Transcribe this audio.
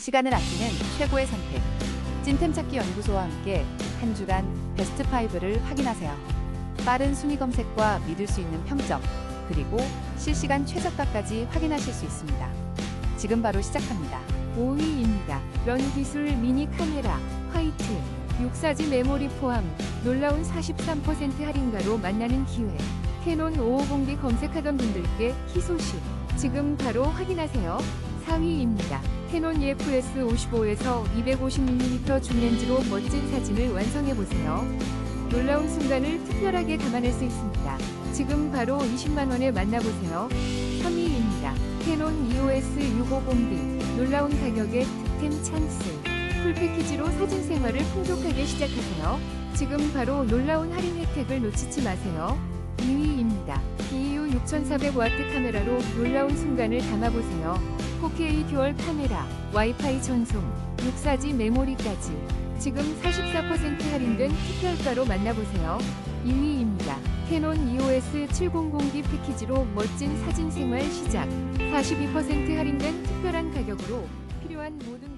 시간을 아끼는 최고의 선택. 찐템 찾기 연구소와 함께 한 주간 베스트 5를 확인하세요. 빠른 순위 검색과 믿을 수 있는 평점, 그리고 실시간 최저가까지 확인하실 수 있습니다. 지금 바로 시작합니다. 5위입니다. 런 기술 미니 카메라 화이트 6사지 메모리 포함 놀라운 43% 할인가로 만나는 기회. 캐논 550D 검색하던 분들께 희소식. 지금 바로 확인하세요. 4위입니다. 캐논 EFS 55에서 250mm 줌렌즈로 멋진 사진을 완성해 보세요. 놀라운 순간을 특별하게 담아낼 수 있습니다. 지금 바로 20만 원에 만나보세요. 3위입니다. 캐논 EOS 650D 놀라운 가격에 득템 찬스. 풀 패키지로 사진 생활을 풍족하게 시작하세요. 지금 바로 놀라운 할인 혜택을 놓치지 마세요. 2위입니다. BU 6400W 카메라로 놀라운 순간을 담아보세요. 4K 듀얼 카메라, 와이파이 전송, 6사지 메모리까지. 지금 44% 할인된 특별가로 만나보세요. 2위입니다. 캐논 EOS 700D 패키지로 멋진 사진 생활 시작. 42% 할인된 특별한 가격으로 필요한 모든